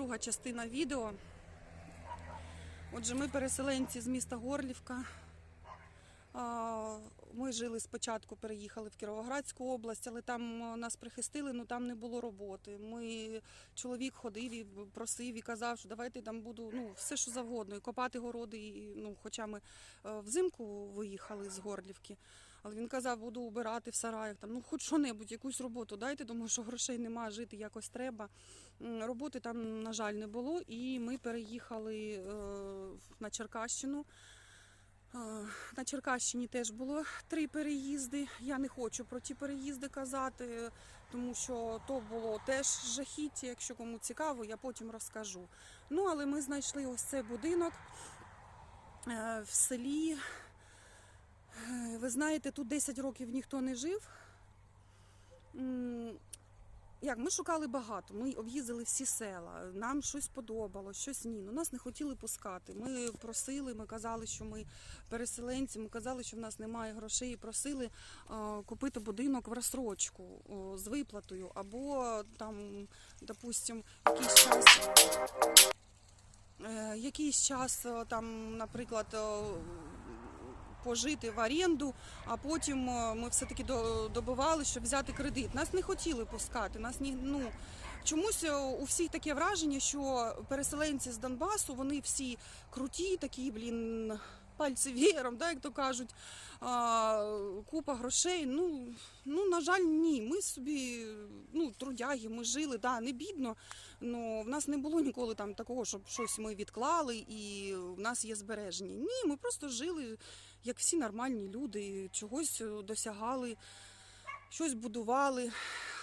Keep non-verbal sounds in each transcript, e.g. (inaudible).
друга частина відео. Отже, ми переселенці з міста Горлівка. Ми жили спочатку, переїхали в Кіровоградську область, але там нас прихистили, ну там не було роботи. Ми чоловік ходив і просив і казав, що давайте там буду ну все, що завгодно, і копати городи. І, ну, хоча ми е, взимку виїхали з Горлівки. Але він казав, буду убирати в сараях, там, ну хоч що-небудь, якусь роботу дайте, тому що грошей нема, жити якось треба. Роботи там, на жаль, не було, і ми переїхали е, на Черкащину. Е, На Черкащині теж було три переїзди. Я не хочу про ті переїзди казати, тому що то було теж жахіття. Якщо кому цікаво, я потім розкажу. Ну, але ми знайшли ось цей будинок е, в селі. Е, Ви знаєте, тут 10 років ніхто не жив. Як, ми шукали багато, ми об'їздили всі села, нам щось подобалось, щось ні. Ну, нас не хотіли пускати. Ми просили, ми казали, що ми переселенці, ми казали, що в нас немає грошей, і просили е, купити будинок в розсрочку о, з виплатою, або там, допустим, якийсь час. Е, якийсь час там, наприклад, е, пожити в оренду, а потім е, ми все-таки до- добивали, щоб взяти кредит. Нас не хотіли пускати. Нас ні, ну, чомусь е, у всіх таке враження, що переселенці з Донбасу, вони всі круті, такі, блін, пальці веєром, да, як то кажуть, а, купа грошей. Ну, ну, на жаль, ні. Ми собі ну, трудяги, ми жили, да, не бідно. але в нас не було ніколи там такого, щоб щось ми відклали і в нас є збереження. Ні, ми просто жили як всі нормальні люди, чогось е, досягали, щось будували.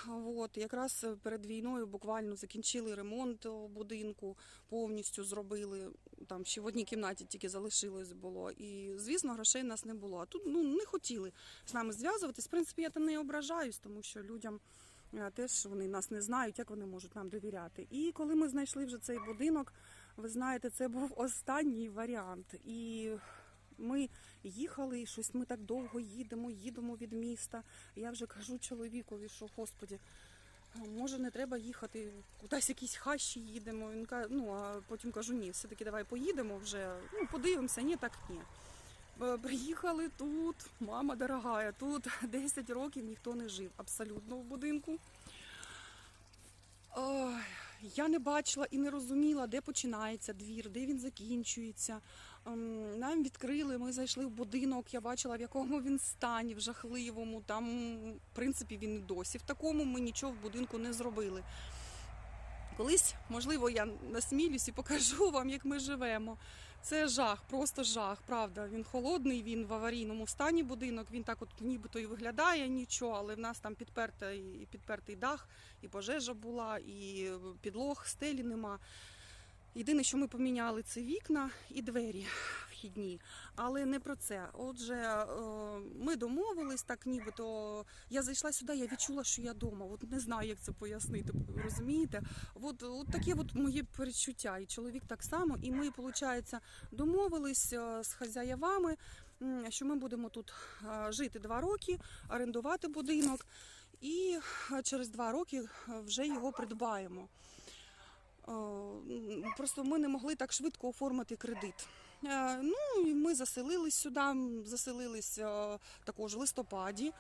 От, якраз перед війною буквально закінчили ремонт будинку, повністю зробили. Там ще в одній кімнаті тільки залишилось було. І, звісно, грошей в нас не було. А тут ну, не хотіли з нами зв'язуватись. В принципі, я там не ображаюсь, тому що людям е, теж вони нас не знають, як вони можуть нам довіряти. І коли ми знайшли вже цей будинок, ви знаєте, це був останній варіант. І ми їхали, і щось ми так довго їдемо, їдемо від міста. Я вже кажу чоловікові, що господі, може не треба їхати, кудись якісь хащі їдемо. Він каже, ну а потім кажу, ні, все-таки давай поїдемо вже, ну подивимося, ні, так ні. Приїхали тут, мама дорогая, тут (laughs) 10 років ніхто не жив абсолютно в будинку. Ой, я не бачила і не розуміла, де починається двір, де він закінчується. Ем, Нам відкрили, ми зайшли в будинок. Я бачила, в якому він стані, в жахливому. Там, в принципі, він і досі в такому. Ми нічого в будинку не зробили. Колись, можливо, я насмілюсь і покажу (laughs) вам, як ми живемо. Це жах, просто жах, правда. Він холодний, він в аварійному стані будинок. Він так, от нібито і виглядає нічого, але в нас там підпертий, підпертий дах, і пожежа була, і підлог, стелі нема. Єдине, що ми поміняли, це вікна і двері вхідні, але не про це. Отже, е, ми домовились так, нібито я зайшла сюди, я відчула, що я вдома. От не знаю, як це пояснити. Розумієте? От, от таке от моє перечуття. І чоловік так само. І ми, виходить, домовились е, з хазяєвами, що ми будемо тут е, жити два роки, орендувати будинок, і через два роки вже його придбаємо. Е, Просто ми не могли так швидко оформити кредит. Е, Ну, і ми заселились сюди, заселились е, також в листопаді.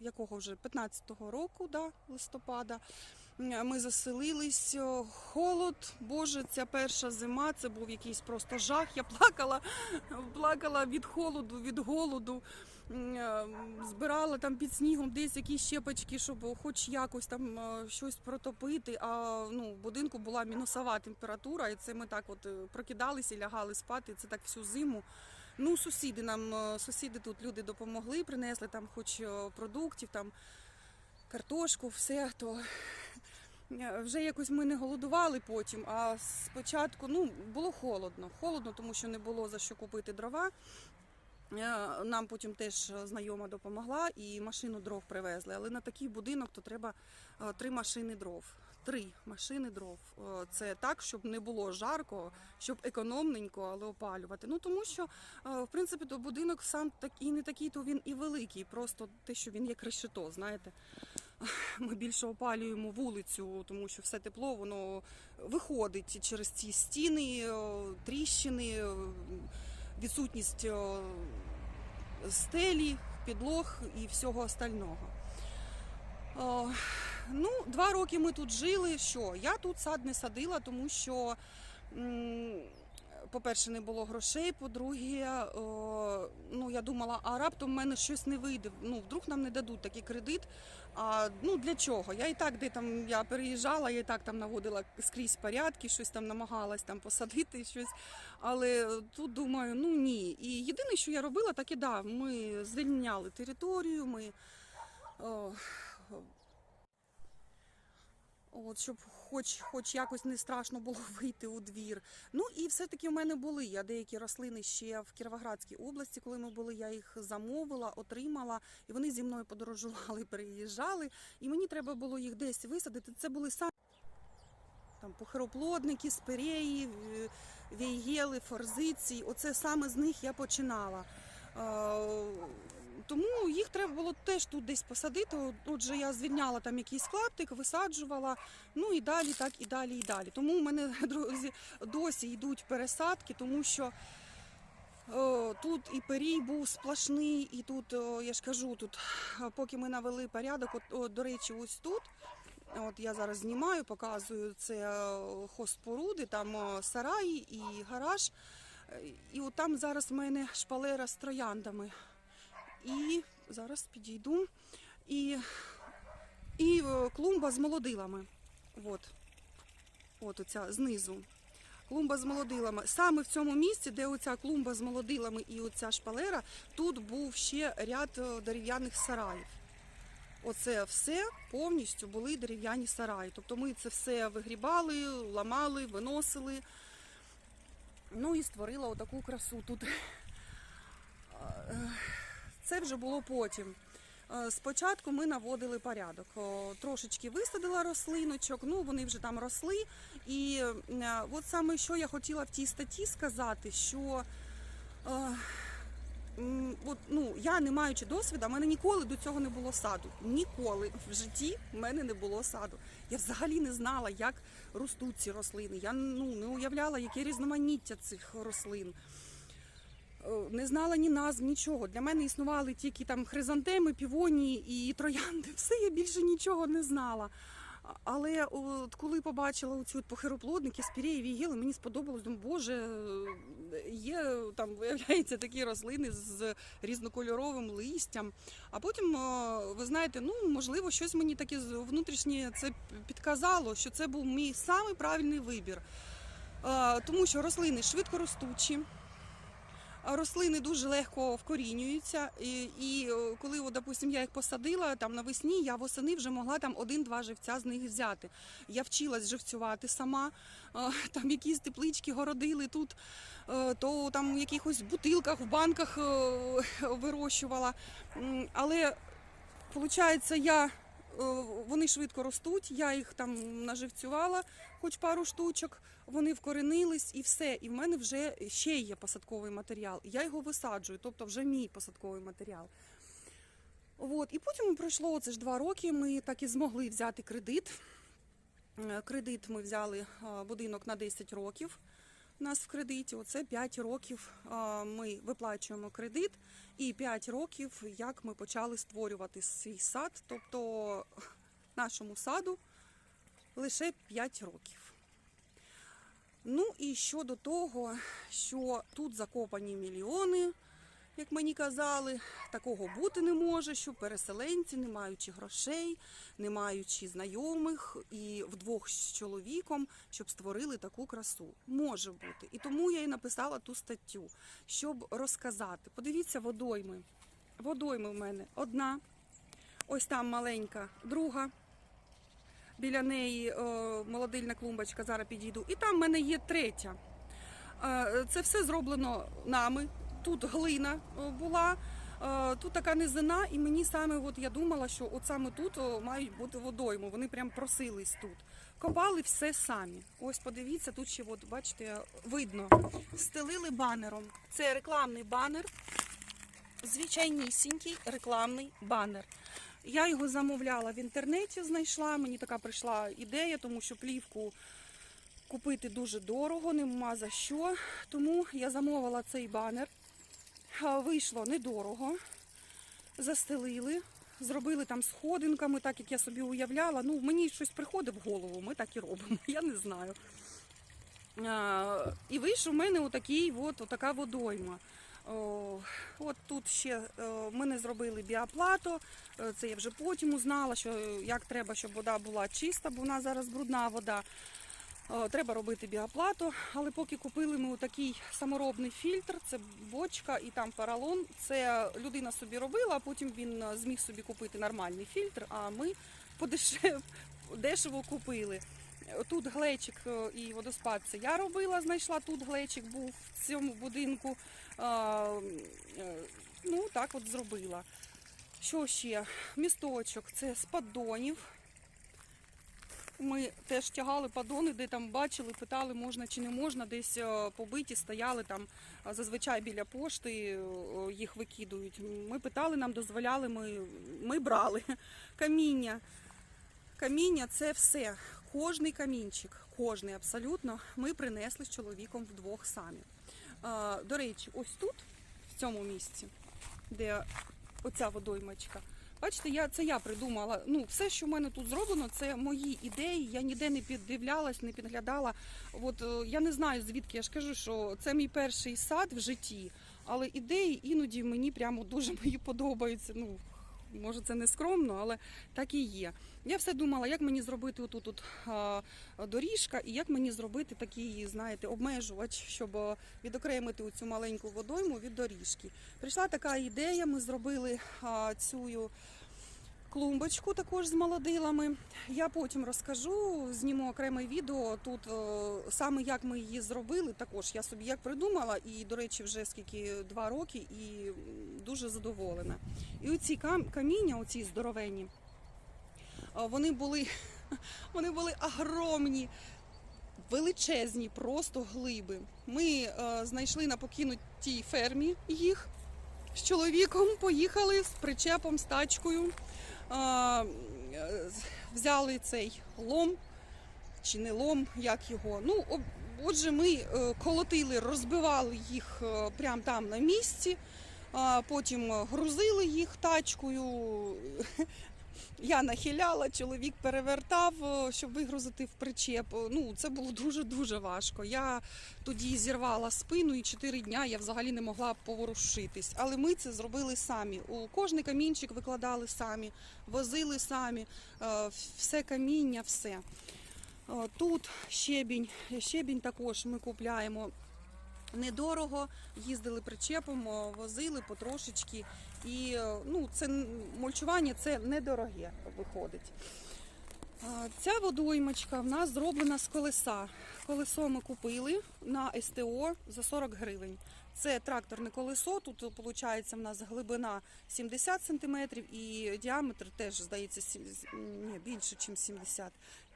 Якого вже 15-го року, да, листопада. Ми заселились, холод, боже, ця перша зима, це був якийсь просто жах. Я плакала, (laughs) плакала від холоду, від голоду. Е, Збирала там під снігом десь якісь щепочки, щоб хоч якось там е, щось протопити. А ну, в будинку була мінусова температура, і це ми так от е, прокидалися лягали спати. Це так всю зиму. Ну, сусіди нам, сусіди тут люди допомогли, принесли там хоч продуктів, там картошку, все то. Вже якось ми не голодували потім, а спочатку ну, було холодно. Холодно, тому що не було за що купити дрова. Е, Нам потім теж знайома допомогла і машину дров привезли. Але на такий будинок то треба е, три машини дров. Три машини дров. Е, Це так, щоб не було жарко, щоб економненько, але опалювати. Ну тому що, в принципі, то будинок сам так і не такий, то він і великий. Просто те, що він як решето, знаєте. (laughs) ми більше опалюємо вулицю, тому що все тепло воно виходить через ці стіни, тріщини, відсутність е, стелі, підлог і всього остального. Е, Ну, два роки ми тут жили. Що? Я тут сад не садила, тому що, по-перше, не було грошей. По-друге, ну я думала, а раптом в мене щось не вийде. Ну, вдруг нам не дадуть такий кредит. А ну для чого? Я і так, де там я переїжджала, я і так там наводила скрізь порядки, щось там намагалась там посадити щось. Але тут думаю, ну ні. І єдине, що я робила, так і да, ми звільняли територію, ми. О, От, щоб хоч, хоч якось не страшно було (laughs) вийти у двір. Ну і все-таки в мене були. Я деякі рослини ще в Кіровоградській області, коли ми були, я їх замовила, отримала, і вони зі мною подорожували, (laughs) переїжджали. І мені треба було їх десь висадити. Це були самі там похироплодники, спиреї, е, вейгели, форзиці. Оце саме з них я починала. Е, Тому їх треба було теж тут десь посадити. Отже, я звільняла там якийсь клаптик, висаджувала. Ну і далі, так і далі, і далі. Тому у мене (laughs) друзі досі йдуть пересадки, тому що тут і перій був сплошний, і тут, я ж кажу, тут поки ми навели порядок, от, от, до речі, ось тут. От я зараз знімаю, показую це е, хозпоруди, там е, сараї і гараж. Е, І от там зараз в мене шпалера з трояндами. І зараз підійду. І, і е, клумба з молодилами. От. От оця знизу. Клумба з молодилами. Саме в цьому місці, де оця клумба з молодилами і оця шпалера, тут був ще ряд е, дерев'яних сараїв. Оце все повністю були дерев'яні сараї. Тобто ми це все вигрібали, ламали, виносили. Ну і створила отаку красу тут. Це вже було потім. Е, Спочатку ми наводили порядок. Трошечки висадила рослиночок, ну вони вже там росли. І е, от саме що я хотіла в тій статті сказати, що е, от, ну, я не маючи досвіду, в мене ніколи до цього не було саду. Ніколи в житті в мене не було саду. Я взагалі не знала, як ростуть ці рослини. Я ну, не уявляла, яке різноманіття цих рослин. Е, Не знала ні назв, нічого. Для мене існували тільки там хризантеми, півонії і троянди. (laughs) Все я більше нічого не знала. Але от коли побачила от похироплодники, спіреї, вігіли, мені сподобалось. Думаю, боже, е, є там, виявляється, такі рослини з різнокольоровим листям. А потім, е, ви знаєте, ну можливо, щось мені таке внутрішнє це підказало, що це був мій самий правильний вибір. Тому що рослини швидко ростучі. Рослини дуже легко вкорінюються, і, і е, коли, от, допустим, я їх посадила там навесні, я восени вже могла там один-два живця з них взяти. Я вчилась живцювати сама, е, (laughs) там якісь теплички городили тут, е, то там в якихось бутилках, в банках вирощувала. Але виходить, я, вони швидко ростуть, я їх там наживцювала, хоч пару штучок, вони вкоренились і все. І в мене вже ще є посадковий матеріал. Я його висаджую, тобто вже мій посадковий матеріал. От. І потім пройшло оце ж два роки. Ми так і змогли взяти кредит. Е, Кредит ми взяли е, будинок на 10 років. Нас в кредиті. Оце 5 років ми виплачуємо кредит, і 5 років, як ми почали створювати свій сад. Тобто нашому саду лише 5 років. Ну і щодо того, що тут закопані мільйони, як мені казали, такого бути не може, що переселенці, не маючи грошей, не маючи знайомих і вдвох з чоловіком, щоб створили таку красу. Може бути. І тому я і написала ту статтю, щоб розказати. Подивіться, водойми. Водойми в мене одна, ось там маленька, друга. Біля неї о, молодильна клумбочка, зараз підійду. І там в мене є третя. Е, Це все зроблено нами. Тут глина була, е, тут така низина, і мені саме от я думала, що от саме тут мають бути водойми. Вони прям просились тут. Копали все самі. Ось подивіться, тут ще, от, бачите, видно. Стелили банером. Це рекламний банер, звичайнісінький рекламний банер. Я його замовляла в інтернеті, знайшла. Мені така прийшла ідея, тому що плівку купити дуже дорого, нема за що. Тому я замовила цей банер. Вийшло недорого. Застелили, зробили там сходинками, так як я собі уявляла. Ну, мені щось приходить в голову, ми так і робимо, (laughs) я не знаю. І вийшов у мене отакий, от, отака водойма. О, от тут ще е, ми не зробили біоплату. Е, Це я вже потім узнала, що як треба, щоб вода була чиста, бо в нас зараз брудна вода. Е, Треба робити біоплату, але поки купили ми такий саморобний фільтр, це бочка і там поролон. Це людина собі робила, а потім він е, зміг собі купити нормальний фільтр, а ми подешев, дешево купили. Тут глечик е, і водоспад це я робила, знайшла тут глечик був в цьому будинку. Ну, так от зробила. Що ще? Місточок це з поддонів. Ми теж тягали поддони, де там бачили, питали, можна чи не можна, десь е, побиті, стояли там зазвичай біля пошти е, їх викидують. Ми питали, нам дозволяли, ми, ми брали. Каміння. Каміння це все. Кожний камінчик, кожний абсолютно, ми принесли з чоловіком вдвох самі. До речі, ось тут, в цьому місці, де оця водоймачка. Бачите, я, це я придумала. Ну, все, що в мене тут зроблено, це мої ідеї. Я ніде не піддивлялась, не підглядала. От е, я не знаю звідки. Я ж кажу, що це мій перший сад в житті, але ідеї іноді мені прямо дуже мої подобаються. Ну, може, це не скромно, але так і є. Я все думала, як мені зробити отут от, доріжка і як мені зробити такий, знаєте, обмежувач, щоб відокремити цю маленьку водойму від доріжки. Прийшла така ідея, ми зробили цю клумбочку також з молодилами. Я потім розкажу, зніму окреме відео тут е, саме як ми її зробили. Також я собі як придумала, і, до речі, вже скільки два роки, і дуже задоволена. І оці кам- каміння, оці здоровенні, вони були, (laughs) вони були огромні, величезні, просто глиби. Ми е, знайшли на покинутій фермі їх з чоловіком, поїхали з причепом, з тачкою. Взяли цей лом чи не лом, як його. Ну, отже, ми е, колотили, розбивали їх е, прямо там на місці, потім грузили їх тачкою. Я нахиляла, чоловік перевертав, е, щоб вигрузити в причеп. Е, Ну, це було дуже-дуже важко. Я тоді зірвала спину і чотири дня я взагалі не могла поворушитись. Але ми це зробили самі. У кожний камінчик викладали самі, возили самі, е, все каміння, все. Тут щебінь. Щебінь також ми купляємо недорого, їздили причепом, возили потрошечки. І е, ну, це мульчування це недороге виходить. Ця водоймочка в нас зроблена з колеса. Колесо ми купили на СТО за 40 гривень. Це тракторне колесо. Тут виходить в нас глибина 70 см і діаметр теж здається сім- ні, більше, ніж 70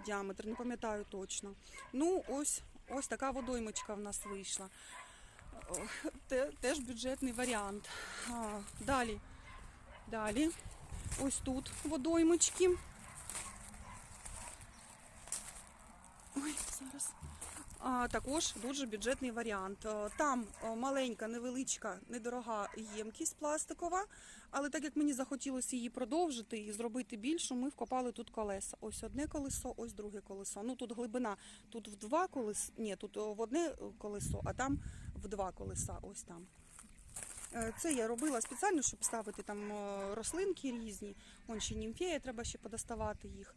діаметр. Не пам'ятаю точно. Ну, ось, ось така водоймочка в нас вийшла. Теж бюджетний варіант. Далі. Далі. Ось тут водоймочки. Ой, зараз. А, також дуже бюджетний варіант. Там маленька, невеличка, недорога ємкість пластикова, але так як мені захотілося її продовжити і зробити більшу, ми вкопали тут колеса. Ось одне колесо, ось друге колесо. Ну тут глибина, тут в два колеса, ні, тут в одне е, колесо, а там в два колеса. Ось там. Е, Це я робила спеціально, щоб ставити там е, рослинки різні. Вон ще німфея, треба ще подоставати їх.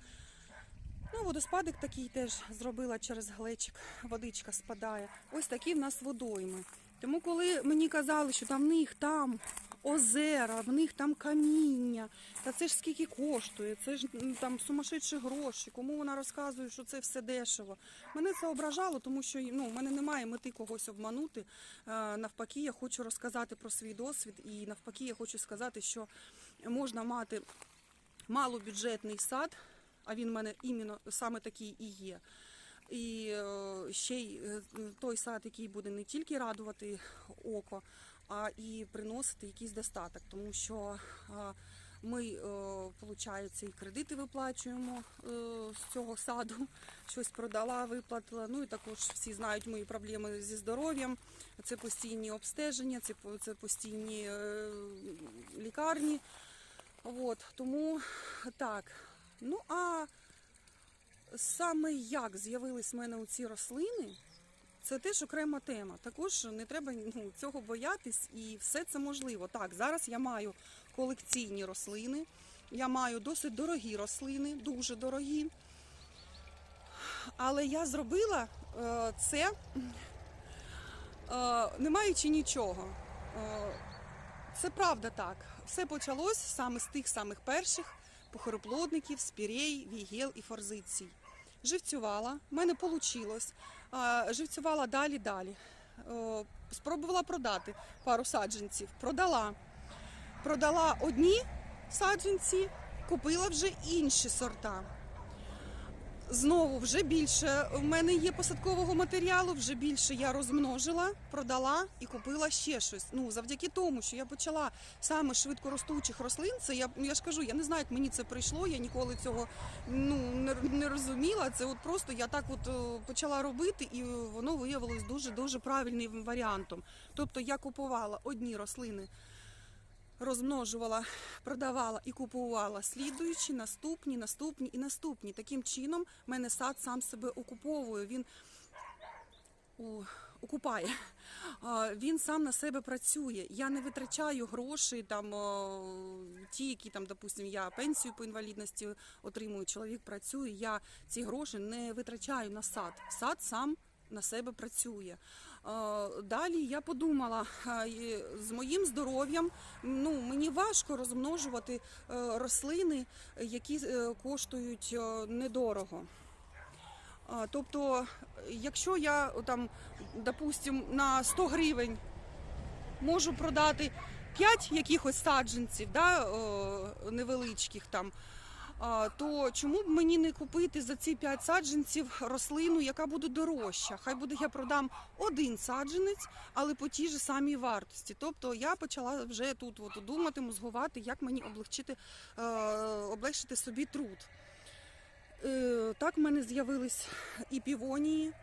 Ну, водоспадик такий теж зробила через глечик, водичка спадає. Ось такі в нас водойми. Тому коли мені казали, що там в них там озера, в них там каміння, та це ж скільки коштує, це ж там сумасшедші гроші, кому вона розказує, що це все дешево. Мене це ображало, тому що ну, в мене немає мети когось обманути. Е, навпаки, я хочу розказати про свій досвід, і навпаки, я хочу сказати, що можна мати малобюджетний сад, а він в мене іменно саме такий і є. І е, ще й е, той сад, який буде не тільки радувати око, а і приносити якийсь достаток, тому що е, Ми, виходить, і кредити виплачуємо е, з цього саду. (laughs) Щось продала, виплатила. Ну і також всі знають мої проблеми зі здоров'ям. Це постійні обстеження, це, по- це постійні е, лікарні. От, тому так. Ну а саме як з'явились в мене ці рослини, це теж окрема тема. Також не треба ну, цього боятись, і все це можливо. Так, зараз я маю колекційні рослини, я маю досить дорогі рослини, дуже дорогі. Але я зробила е, це е, не маючи нічого. Е, це правда так. Все почалось саме з тих самих перших похороплодників, спірей, вігел і форзицій. Живцювала, в мене вийшло. Живцювала далі, далі. Спробувала продати пару саджанців. Продала. Продала одні саджанці, купила вже інші сорта. Знову вже більше в мене є посадкового матеріалу, вже більше я розмножила, продала і купила ще щось. Ну завдяки тому, що я почала саме швидкоростучих рослин. Це я, я ж кажу, я не знаю, як мені це прийшло. Я ніколи цього ну не, не розуміла. Це от просто я так от е, почала робити, і воно виявилось дуже дуже правильним варіантом. Тобто я купувала одні рослини розмножувала, продавала і купувала слідуючі, наступні, наступні і наступні. Таким чином в мене сад сам себе окуповує. Він окупає. Він сам на себе працює. Я не витрачаю гроші, там ті, які там, допустим, я пенсію по інвалідності отримую. Чоловік працює. Я ці гроші не витрачаю на сад. Сад сам на себе працює. Е, Далі я подумала е, з моїм здоров'ям. Ну мені важко розмножувати е, рослини, які коштують недорого. Тобто, якщо я там, допустим, на 100 гривень можу продати 5 якихось саджанців, да, невеличких там, то чому б мені не купити за ці 5 саджанців рослину, яка буде дорожча? Хай буде я продам один саджанець, але по тій же самій вартості. Тобто я почала вже тут от думати, мозгувати, як мені облегчити, е, облегшити собі труд. Е, Так в мене з'явились і півонії,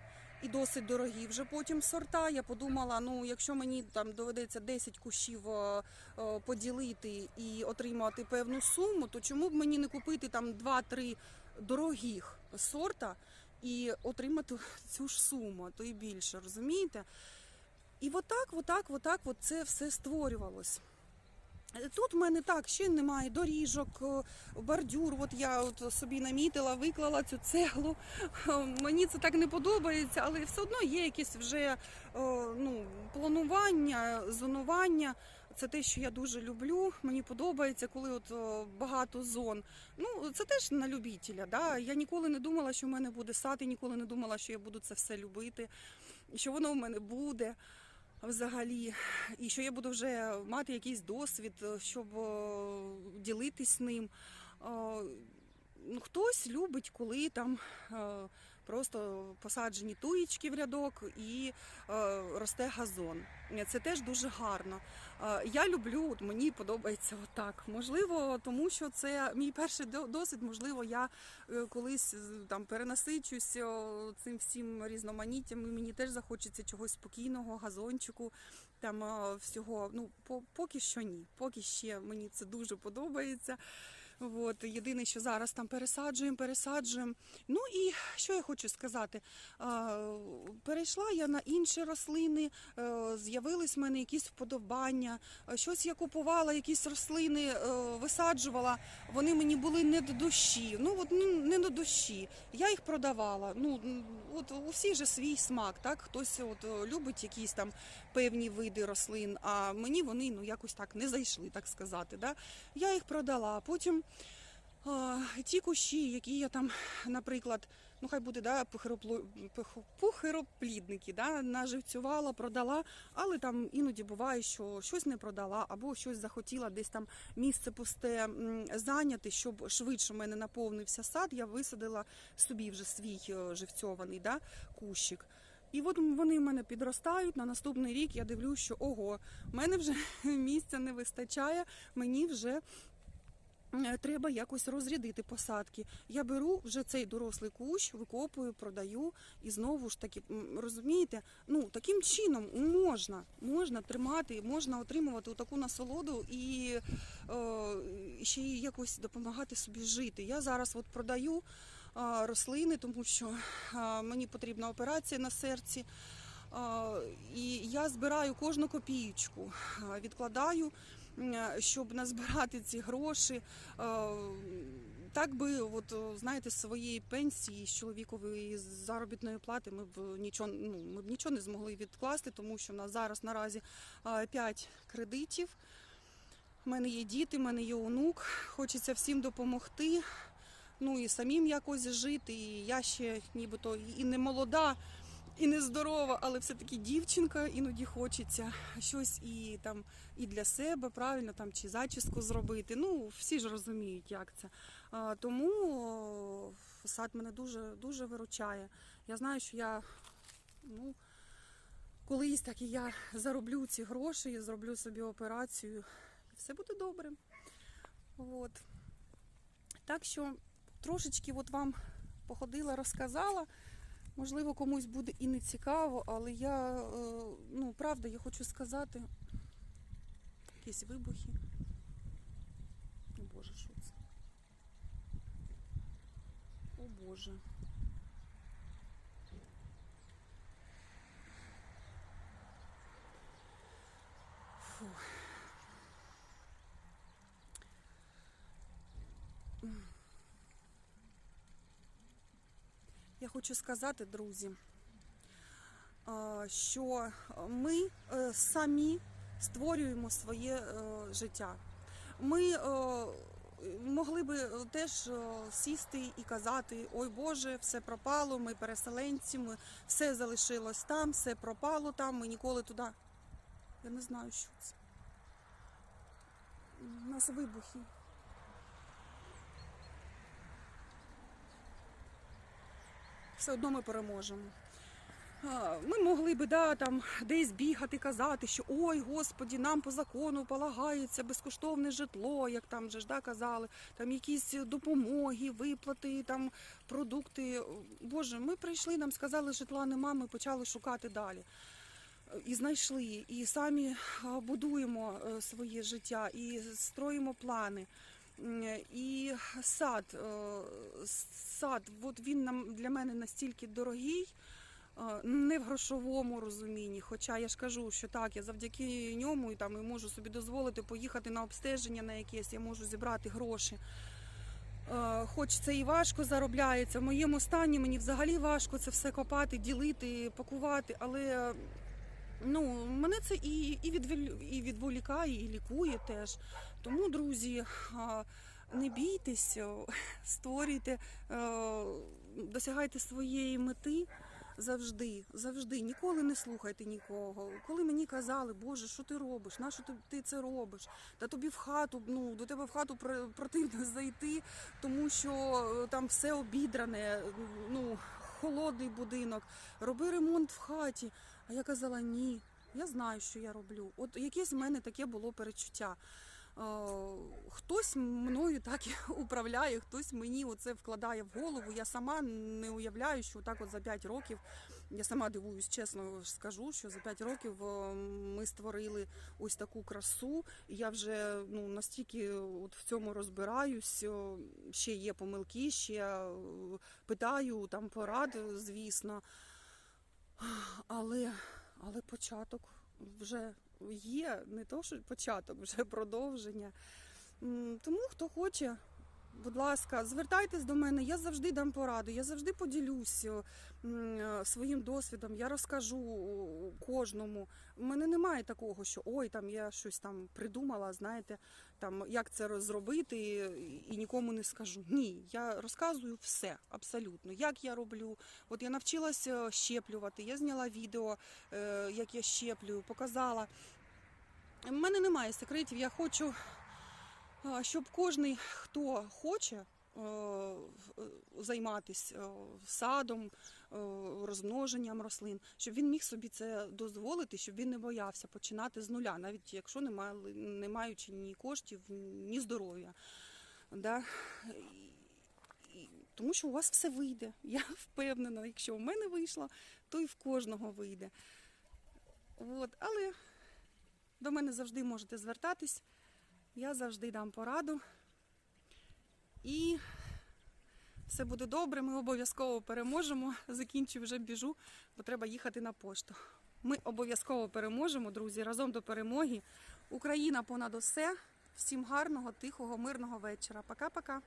і досить дорогі вже потім сорта. Я подумала, ну якщо мені там доведеться 10 кущів е, е, поділити і отримати певну суму, то чому б мені не купити там 2-3 дорогих сорта і отримати цю ж суму, то і більше, розумієте? І отак, отак, отак, от це все створювалось. Тут в мене так ще немає доріжок, е, бордюр. От я от собі намітила, виклала цю цеглу. Е, Мені це так не подобається, але все одно є якесь вже е, ну, планування, зонування. Це те, що я дуже люблю. Мені подобається, коли от багато зон. Ну це теж на любителя. Да? Я ніколи не думала, що в мене буде сад, і ніколи не думала, що я буду це все любити, що воно в мене буде взагалі, і що я буду вже мати якийсь досвід, е, щоб е, ділитись ним. Е, Ну, хтось любить, коли там просто посаджені туєчки в рядок і е, росте газон. Це теж дуже гарно. Е, я люблю, от мені подобається отак. Можливо, тому що це мій перший досвід. Можливо, я е, колись там перенасичусь цим всім різноманіттям. і Мені теж захочеться чогось спокійного, газончику. Там всього, ну по- поки що ні. Поки ще мені це дуже подобається. От, єдине, що зараз там пересаджуємо, пересаджуємо. Ну і що я хочу сказати? Перейшла я на інші рослини, е, з'явились в мене якісь вподобання. е, Щось я купувала, якісь рослини е, висаджувала. Вони мені були не до душі. Ну от ну, не до душі. Я їх продавала. Ну от у всіх же свій смак. Так хтось от любить якісь там певні види рослин, а мені вони ну якось так не зайшли, так сказати. Да? Я їх продала. Потім ті кущі, які я там, наприклад, ну хай буде да, пухироплідники, да, наживцювала, продала, але там іноді буває, що щось не продала, або щось захотіла десь там місце пусте зайняти, щоб швидше в мене наповнився сад. Я висадила собі вже свій е, живцьований да, кущик. І от вони в мене підростають. На наступний рік я дивлюсь, що ого, в мене вже (laughs) місця не вистачає, мені вже треба якось розрядити посадки. Я беру вже цей дорослий кущ, викопую, продаю і знову ж таки, розумієте, ну таким чином можна, можна тримати, можна отримувати таку насолоду і е, ще й якось допомагати собі жити. Я зараз от продаю а, рослини, тому що а, мені потрібна операція на серці. А, І я збираю кожну копієчку, а, відкладаю, щоб назбирати ці гроші. Так би, от знаєте, своєї пенсії, з чоловікової заробітної плати, ми б нічого, ну ми б нічого не змогли відкласти, тому що в нас зараз наразі 5 кредитів. У мене є діти, в мене є онук. Хочеться всім допомогти. Ну і самим якось жити. І я ще нібито і не молода, і не здорова, але все-таки дівчинка, іноді хочеться щось і там і для себе, правильно, там чи зачіску зробити. Ну, всі ж розуміють, як це. А, тому сад мене дуже дуже виручає. Я знаю, що я ну, колись так і я зароблю ці гроші, зроблю собі операцію, і все буде добре. От. Так що трошечки от вам походила, розказала. Можливо, комусь буде і не цікаво, але я, е, ну, правда, я хочу сказати. Якісь вибухи. О Боже, що це? О Боже. Хочу сказати, друзі, що ми е, самі створюємо своє е, життя. Ми е, могли би теж е, сісти і казати: ой Боже, все пропало, ми переселенці, ми все залишилось там, все пропало там, ми ніколи туди. Я не знаю, що це. У нас вибухи. Все одно ми переможемо. Ми могли би да, там, десь бігати, казати, що ой, Господі, нам по закону полагається безкоштовне житло, як там же ж да, казали, там якісь допомоги, виплати, там продукти. Боже, ми прийшли, нам сказали, житла нема, ми почали шукати далі. І знайшли, і самі будуємо е, своє життя, і строїмо плани. І сад, е, сад, от він нам для мене настільки дорогий, е, не в грошовому розумінні. Хоча я ж кажу, що так, я завдяки ньому і там і можу собі дозволити поїхати на обстеження на якесь, я можу зібрати гроші. Е, Хоч це і важко заробляється. В моєму стані мені взагалі важко це все копати, ділити, пакувати, але ну, мене це і, і, і відволікає, і лікує теж. Тому, друзі, не бійтесь, (laughs) створюйте, е, досягайте своєї мети завжди, завжди. Ніколи не слухайте нікого. Коли мені казали, Боже, що ти робиш? На що ти, це робиш? Та тобі в хату, ну до тебе в хату про- противно (laughs) зайти, тому що е, там все обідране, ну холодний будинок. Роби ремонт в хаті. Я казала, ні, я знаю, що я роблю. От якесь в мене таке було перечуття. Е, Хтось мною так (laughs) управляє, хтось мені оце вкладає в голову. Я сама не уявляю, що так от за 5 років, я сама дивуюсь, чесно скажу, що за 5 років е, ми створили ось таку красу. І я вже ну, настільки от в цьому розбираюсь, е, ще є помилки, ще питаю там порад, звісно. Але, але початок вже є, не то, що початок, вже продовження. Тому хто хоче, будь ласка, звертайтесь до мене, я завжди дам пораду, я завжди поділюсь е, своїм досвідом, я розкажу кожному. У мене немає такого, що ой, там я щось там придумала, знаєте, там як це розробити і- нікому не скажу. Ні, я розказую все абсолютно. Як я роблю. От я навчилася щеплювати, я зняла відео, е, як я щеплюю, показала. У мене немає секретів. Я хочу, щоб кожен, хто хоче е, займатися садом, е, розмноженням рослин, щоб він міг собі це дозволити, щоб він не боявся починати з нуля, навіть якщо немає, не маючи ні коштів, ні здоров'я. Да? Тому що у вас все вийде. Я (laughs) впевнена, якщо в мене вийшло, то і в кожного вийде. От. Але до мене завжди можете звертатись. Я завжди дам пораду. І все буде добре, ми обов'язково переможемо. Закінчу вже біжу, бо треба їхати на пошту. Ми обов'язково переможемо, друзі, разом до перемоги. Україна понад усе. Всім гарного, тихого, мирного вечора. Пока-пока.